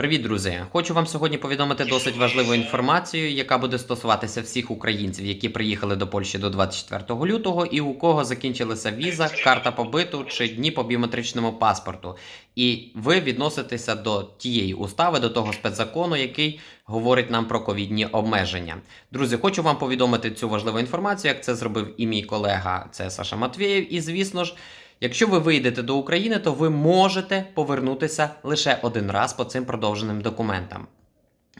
Привіт, друзі! Хочу вам сьогодні повідомити досить важливу інформацію, яка буде стосуватися всіх українців, які приїхали до Польщі до 24 лютого, і у кого закінчилася віза, карта побиту чи дні по біометричному паспорту. І ви відноситеся до тієї устави, до того спецзакону, який говорить нам про ковідні обмеження. Друзі, хочу вам повідомити цю важливу інформацію, як це зробив і мій колега, це Саша Матвєєв. І звісно ж. Якщо ви вийдете до України, то ви можете повернутися лише один раз по цим продовженим документам.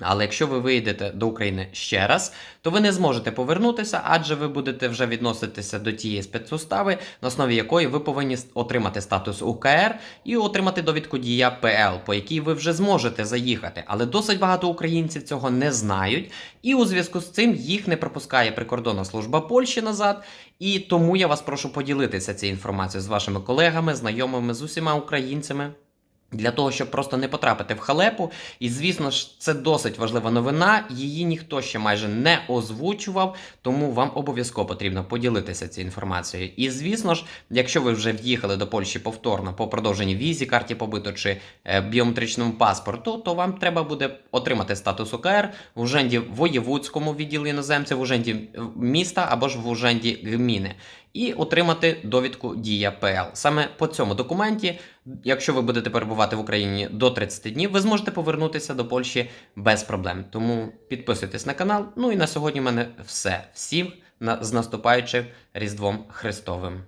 Але якщо ви вийдете до України ще раз, то ви не зможете повернутися, адже ви будете вже відноситися до тієї спецустави, на основі якої ви повинні отримати статус УКР і отримати довідку дія ПЛ, по якій ви вже зможете заїхати. Але досить багато українців цього не знають, і у зв'язку з цим їх не пропускає прикордонна служба Польщі назад. І тому я вас прошу поділитися цією інформацією з вашими колегами, знайомими, з усіма українцями. Для того, щоб просто не потрапити в халепу. І звісно ж, це досить важлива новина. Її ніхто ще майже не озвучував, тому вам обов'язково потрібно поділитися цією інформацією. І звісно ж, якщо ви вже в'їхали до Польщі повторно по продовженій візі, карті побиту чи е, біометричному паспорту, то вам треба буде отримати статус УКР в Уженді воєвудському відділі іноземців, в Уженді міста або ж в Уженді гміни. І отримати довідку Дія ПЛ. Саме по цьому документі, якщо ви будете перебувати в Україні до 30 днів, ви зможете повернутися до Польщі без проблем. Тому підписуйтесь на канал. Ну і на сьогодні в мене все. Всім з наступаючим Різдвом Христовим.